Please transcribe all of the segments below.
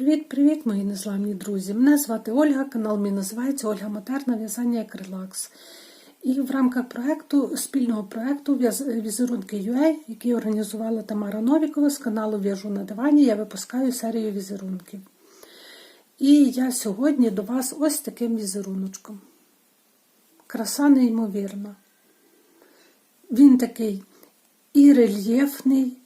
Привіт-привіт, мої незламні друзі! Мене звати Ольга, канал мій називається Ольга Матерна В'язання як релакс. І в рамках проекту, спільного проекту Візерунки UA, який організувала Тамара Новікова з каналу В'яжу на дивані, я випускаю серію візерунків. І я сьогодні до вас ось таким візеруночком. Краса неймовірна. Він такий і рельєфний,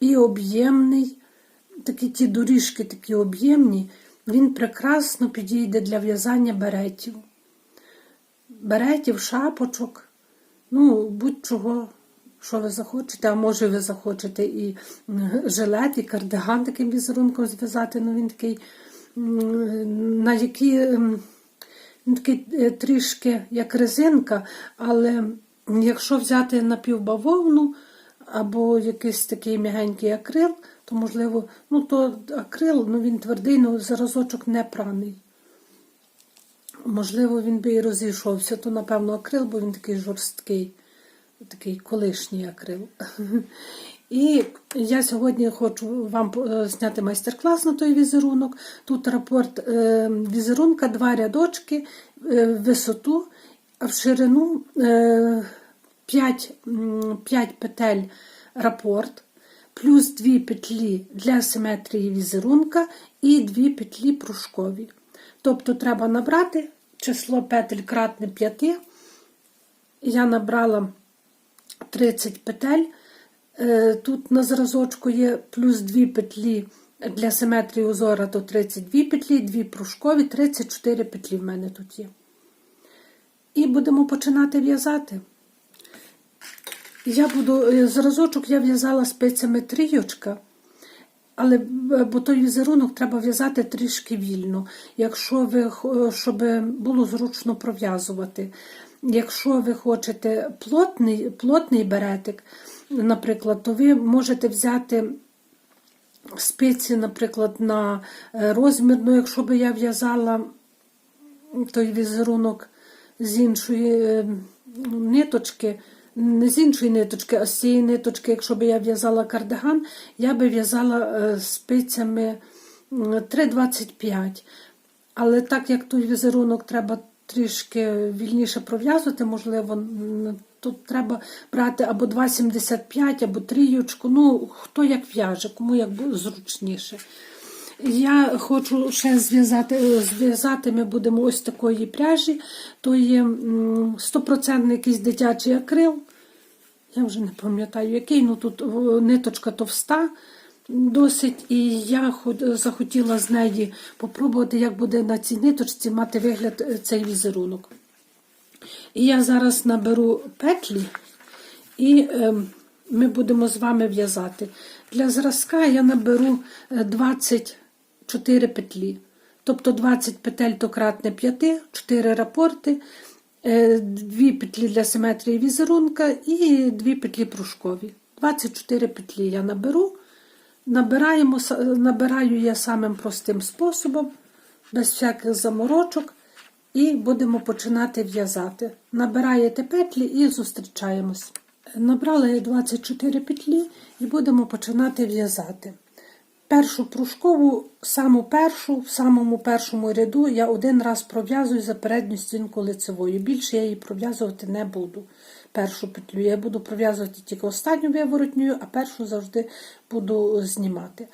і об'ємний. Такі ті доріжки такі об'ємні, він прекрасно підійде для в'язання беретів. Беретів, шапочок, ну, будь-чого, що ви захочете, а може ви захочете і жилет, і кардиган таким візерунком зв'язати. Ну, він такий, на який він такий е, трішки як резинка, але якщо взяти напівбавовну або якийсь такий м'ягенький акрил, то можливо, ну то акрил, ну він твердий, ну заразочок не праний. Можливо, він би і розійшовся, то, напевно, акрил, бо він такий жорсткий, такий колишній акрил. І я сьогодні хочу вам е, зняти майстер-клас на той візерунок. Тут рапорт е, візерунка, два рядочки, е, висоту, а в ширину е, 5, 5 петель рапорт, плюс 2 петлі для симетрії візерунка і 2 петлі пружкові. Тобто треба набрати число петель кратне 5. Я набрала 30 петель. Е, Тут на зразочку є плюс 2 петлі для симетрії узора, то 32 петлі, 2 пружкові, 34 петлі в мене тут є. І будемо починати в'язати. Я буду, е, зразочок я в'язала спицями трійочка, але е, бо той візерунок треба в'язати трішки вільно, якщо ви, щоб було зручно пров'язувати. Якщо ви хочете плотний, плотний беретик, наприклад, то ви можете взяти спиці, наприклад, на е, розмір, ну, якщо би я в'язала той візерунок з іншої е, ниточки, з іншої ниточки, а з цієї ниточки, якщо б я в'язала кардиган, я би в'язала е, спицями 3,25. Але так як той візерунок треба трішки вільніше пров'язувати, можливо, тут треба брати або 2,75, або трієчку, ну, хто як в'яже, кому як зручніше. Я хочу ще зв'язати, зв'язати ми будемо ось такої пряжі, то є 100% якийсь дитячий акрил. Я вже не пам'ятаю, який, ну тут ниточка товста досить. І я захотіла з неї попробувати, як буде на цій ниточці мати вигляд е, цей візерунок. І я зараз наберу петлі, і ем, ми будемо з вами в'язати. Для зразка я наберу е, 20 4 петлі. Тобто 20 петель то 5, 4 рапорти, е, 2 петлі для симетрії візерунка і 2 петлі прушкові. 24 петлі я наберу. Набираємо, Набираю я самим простим способом, без всяких заморочок. І будемо починати в'язати. Набираєте петлі і зустрічаємось. Набрала я 24 петлі і будемо починати в'язати. Першу пружкову, саму першу, в самому першому ряду я один раз пров'язую за передню стінку лицевою. Більше я її пров'язувати не буду. Першу петлю я буду пров'язувати тільки останню виворотню, а першу завжди буду знімати.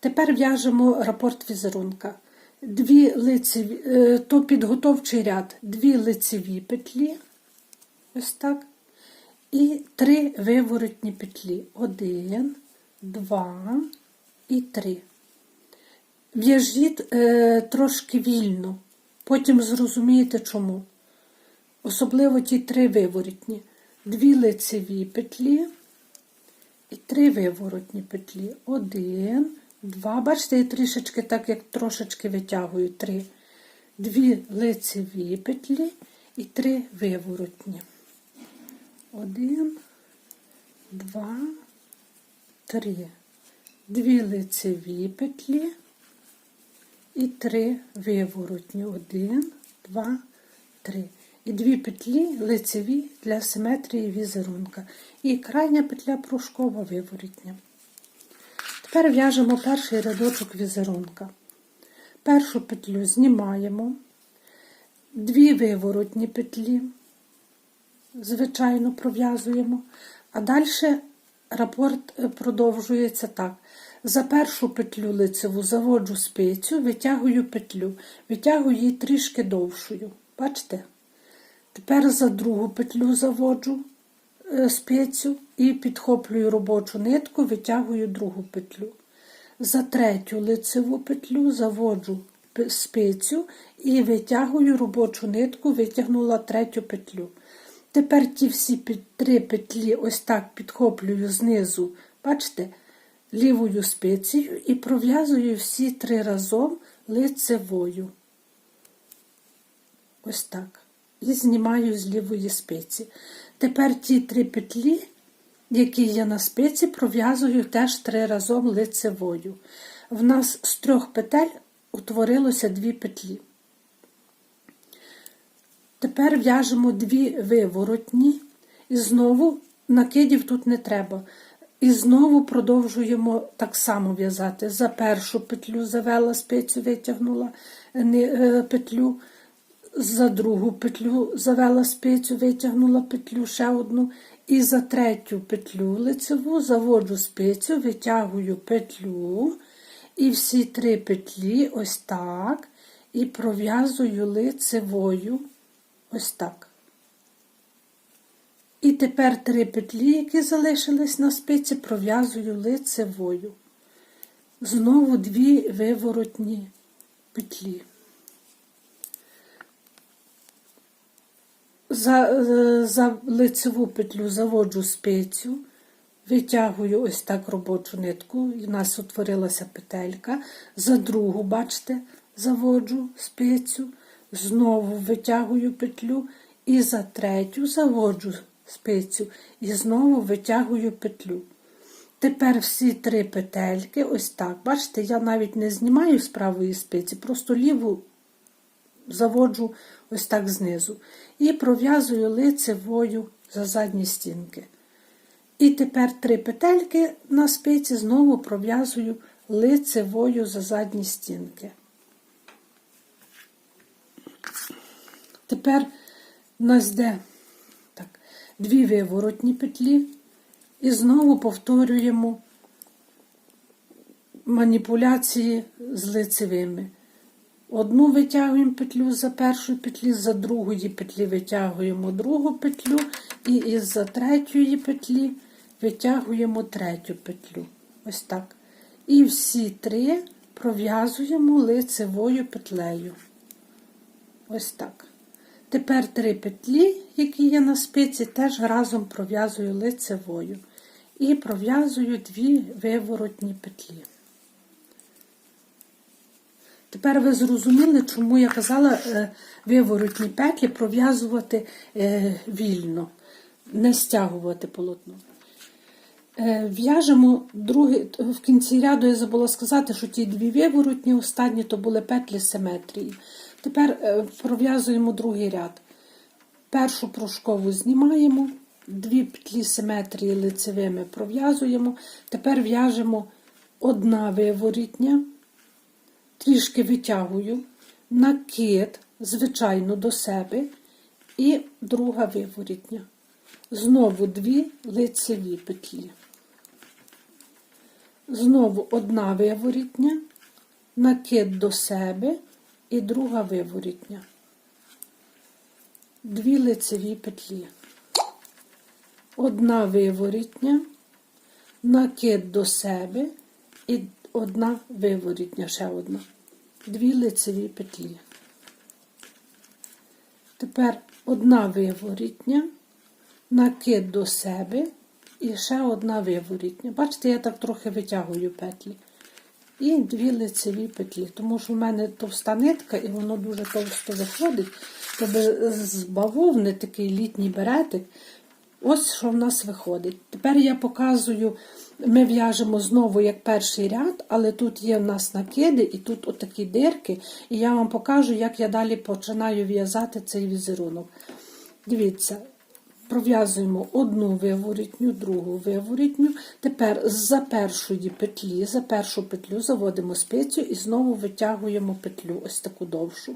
Тепер в'яжемо рапорт візерунка. Дві лицеві, е, то підготовчий ряд, дві лицеві петлі, ось так, і три виворотні петлі. Один, два і три. В'яжіть е, трошки вільно, потім зрозумієте чому. Особливо ті три виворотні. Дві лицеві петлі і три виворотні петлі. Один, два. Бачите, я трішечки так, як трошечки витягую три. Дві лицеві петлі і три виворотні. Один, два, три. Дві лицеві петлі і три виворотні. Один, два, три. І дві петлі лицеві для симетрії візерунка. І крайня петля пружкова виворотня. Тепер в'яжемо перший рядочок візерунка. Першу петлю знімаємо, дві виворотні петлі, звичайно, пров'язуємо, а далі рапорт е, продовжується так. За першу петлю лицеву заводжу спицю, витягую петлю, витягую її трішки довшою. Бачите? Тепер за другу петлю заводжу е, спицю і підхоплюю робочу нитку, витягую другу петлю. За третю лицеву петлю заводжу спицю і витягую робочу нитку, витягнула третю петлю. Тепер ті всі три петлі ось так підхоплюю знизу, бачите, лівою спицею і пров'язую всі три разом лицевою. Ось так. І знімаю з лівої спиці. Тепер ті три петлі, які є на спиці, пров'язую теж три разом лицевою. В нас з трьох петель утворилося дві петлі. Тепер в'яжемо дві виворотні, і знову накидів тут не треба. І знову продовжуємо так само в'язати. За першу петлю завела спицю, витягнула е, петлю, за другу петлю завела спицю, витягнула петлю ще одну. І за третю петлю лицеву заводжу спицю, витягую петлю. І всі три петлі ось так. І пров'язую лицевою ось так. І тепер три петлі, які залишились на спиці, пров'язую лицевою. Знову дві виворотні петлі. За, е, за лицеву петлю заводжу спицю, витягую ось так робочу нитку, і в нас утворилася петелька. За другу, бачите, заводжу спицю, знову витягую петлю і за третю заводжу спицю і знову витягую петлю. Тепер всі три петельки, ось так. Бачите, я навіть не знімаю з правої спиці, просто ліву заводжу ось так знизу. І пров'язую лицевою за задні стінки. І тепер три петельки на спиці знову пров'язую лицевою за задні стінки. Тепер у нас йде так, дві виворотні петлі. І знову повторюємо маніпуляції з лицевими. Одну витягуємо петлю за першу петлі, за другої петлі витягуємо другу петлю, і із-за третьої петлі витягуємо третю петлю. Ось так. І всі три пров'язуємо лицевою петлею. Ось так. Тепер три петлі, які є на спиці, теж разом пров'язую лицевою. І пров'язую дві виворотні петлі. Тепер ви зрозуміли, чому я казала е, виворотні петлі пров'язувати е, вільно, не стягувати полотно. Е, В'яжемо другий, в кінці ряду я забула сказати, що ті дві виворотні останні то були петлі симетрії. Тепер е, пров'язуємо другий ряд. Першу прошкову знімаємо, дві петлі симетрії лицевими пров'язуємо. Тепер в'яжемо одна виворітня, трішки витягую, накид, звичайно, до себе, і друга виворітня. Знову дві лицеві петлі. Знову одна виворітня, накид до себе і друга виворітня. Дві лицеві петлі. Одна виворітня, накид до себе і одна виворітня, ще одна. Дві лицеві петлі. Тепер одна виворітня, накид до себе і ще одна виворітня. Бачите, я так трохи витягую петлі. І дві лицеві петлі, тому що в мене товста нитка і воно дуже товсто виходить. Тобто з бавовни такий літній беретик. Ось що в нас виходить. Тепер я показую, ми в'яжемо знову як перший ряд, але тут є в нас накиди і тут отакі дирки. І я вам покажу, як я далі починаю в'язати цей візерунок. Дивіться, пров'язуємо одну виворітню, другу виворітню. Тепер за першої петлі, за першу петлю заводимо спицю і знову витягуємо петлю, ось таку довшу.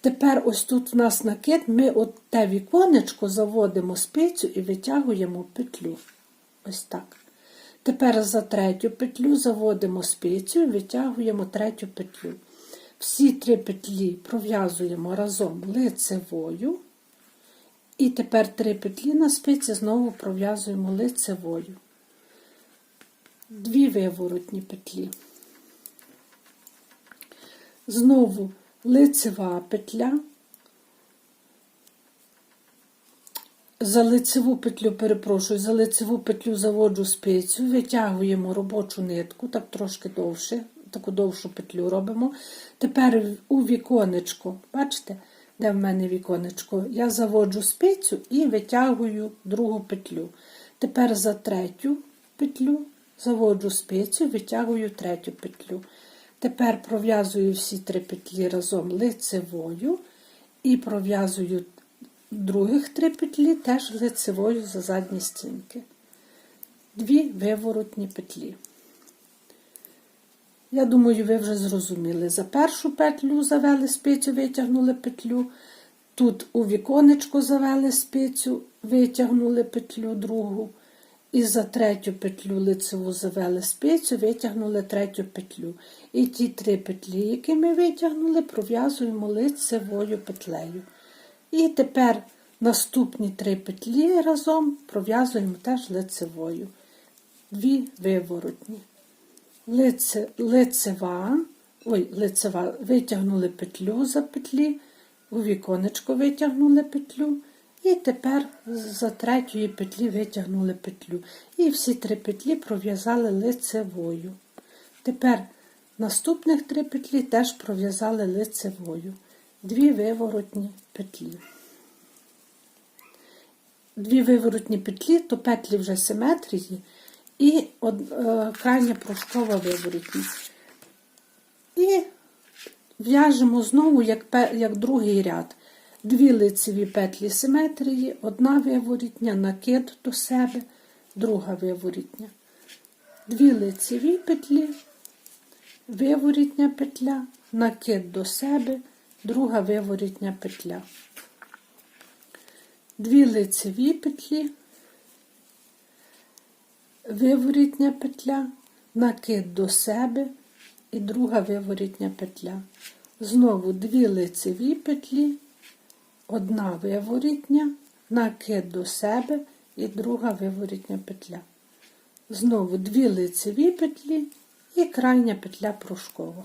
Тепер ось тут у нас накид, ми от те віконечко заводимо спицю і витягуємо петлю. Ось так. Тепер за третю петлю заводимо спицю і витягуємо третю петлю. Всі три петлі пров'язуємо разом лицевою. І тепер три петлі на спиці знову пров'язуємо лицевою. Дві виворотні петлі. Знову лицева петля. За лицеву петлю, перепрошую, за лицеву петлю заводжу спицю, витягуємо робочу нитку, так трошки довше, таку довшу петлю робимо. Тепер у віконечко, бачите, де в мене віконечко, я заводжу спицю і витягую другу петлю. Тепер за третю петлю заводжу спицю, витягую третю петлю. Тепер пров'язую всі три петлі разом лицевою і пров'язую других три петлі теж лицевою за задні стінки. Дві виворотні петлі. Я думаю, ви вже зрозуміли. За першу петлю завели спицю, витягнули петлю. Тут у віконечко завели спицю, витягнули петлю другу. І за третю петлю лицеву завели спицю, витягнули третю петлю. І ті три петлі, які ми витягнули, пров'язуємо лицевою петлею. І тепер наступні три петлі разом пров'язуємо теж лицевою. Дві виворотні. Лице, лицева, ой, лицева, витягнули петлю за петлі, у віконечко витягнули петлю. І тепер за третьої петлі витягнули петлю. І всі три петлі пров'язали лицевою. Тепер наступних три петлі теж пров'язали лицевою. Дві виворотні петлі. Дві виворотні петлі, то петлі вже симетрії і е, крайня прошкова виворотні. І в'яжемо знову, як, як другий ряд. Дві лицеві петлі симетрії, одна виворітня, накид до себе, друга виворітня. Дві лицеві петлі, виворітня петля, накид до себе, друга виворітня петля. Дві лицеві петлі, виворітня петля, накид до себе і друга виворітня петля. Знову дві лицеві петлі, одна виворітня, накид до себе і друга виворітня петля. Знову дві лицеві петлі і крайня петля прошкова.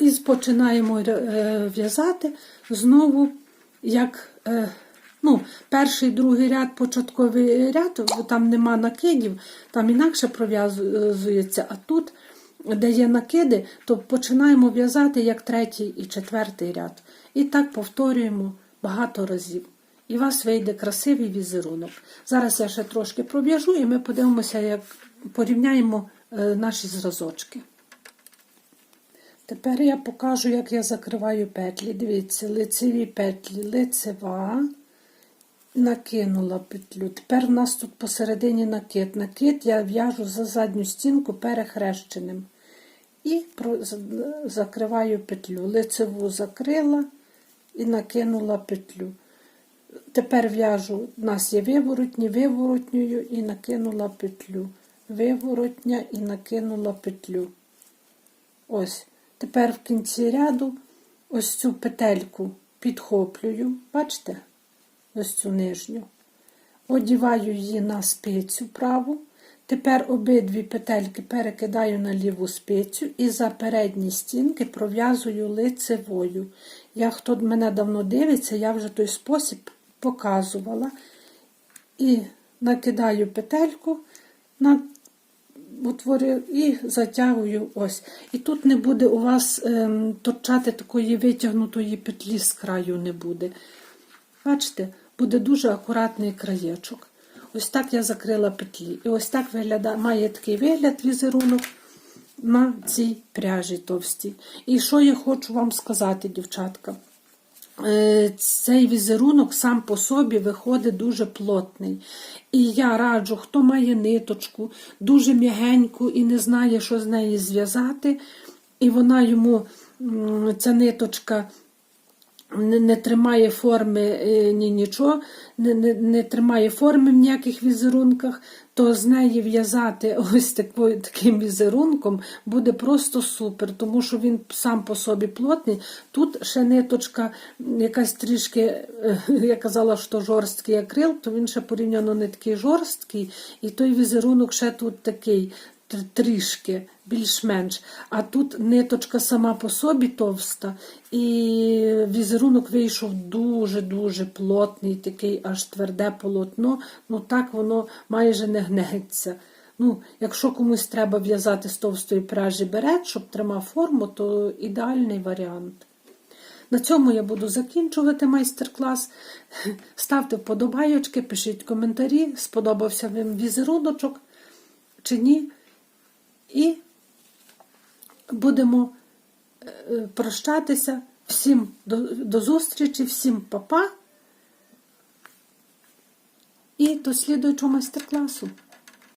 І починаємо е, в'язати знову, як е, ну, перший другий ряд, початковий ряд, там нема накидів, там інакше пров'язується, а тут, де є накиди, то починаємо в'язати як третій і четвертий ряд. І так повторюємо багато разів. І у вас вийде красивий візерунок. Зараз я ще трошки пров'яжу, і ми подивимося, як порівняємо е, наші зразочки. Тепер я покажу, як я закриваю петлі. Дивіться, лицеві петлі, лицева, накинула петлю. Тепер у нас тут посередині накид. Накид я в'яжу за задню стінку перехрещеним. І закриваю петлю. Лицеву закрила і накинула петлю. Тепер в'яжу, у нас є виворотні, виворотньою і накинула петлю. Виворотня і накинула петлю. Ось. Тепер в кінці ряду ось цю петельку підхоплюю, бачите? Ось цю нижню. Одіваю її на спицю праву. Тепер обидві петельки перекидаю на ліву спицю і за передні стінки пров'язую лицевою. Я, хто мене давно дивиться, я вже той спосіб показувала. І накидаю петельку на утворю і затягую ось. І тут не буде у вас ем, торчати такої витягнутої петлі з краю не буде. Бачите, буде дуже акуратний краєчок. Ось так я закрила петлі. І ось так виглядає, має такий вигляд візерунок на цій пряжі товстій. І що я хочу вам сказати, дівчатка? е, цей візерунок сам по собі виходить дуже плотний. І я раджу, хто має ниточку, дуже м'ягеньку і не знає, що з неї зв'язати, і вона йому, ця ниточка не, не тримає форми е, ні нічого, не, не, не тримає форми в ніяких візерунках, то з неї в'язати ось такою, таким візерунком буде просто супер, тому що він сам по собі плотний. Тут ще ниточка якась трішки, е, я казала, що жорсткий акрил, то він ще порівняно не такий жорсткий, і той візерунок ще тут такий трішки більш-менш. А тут ниточка сама по собі товста, і візерунок вийшов дуже-дуже плотний, такий аж тверде полотно. Ну так воно майже не гнеться. Ну, якщо комусь треба в'язати з товстої пряжі берет, щоб тримав форму, то ідеальний варіант. На цьому я буду закінчувати майстер-клас. Ставте вподобайочки, пишіть коментарі, сподобався вам візеруночок чи ні. І будемо е, прощатися. Всім до, до зустрічі, всім па-па. І до слідуючого майстер-класу.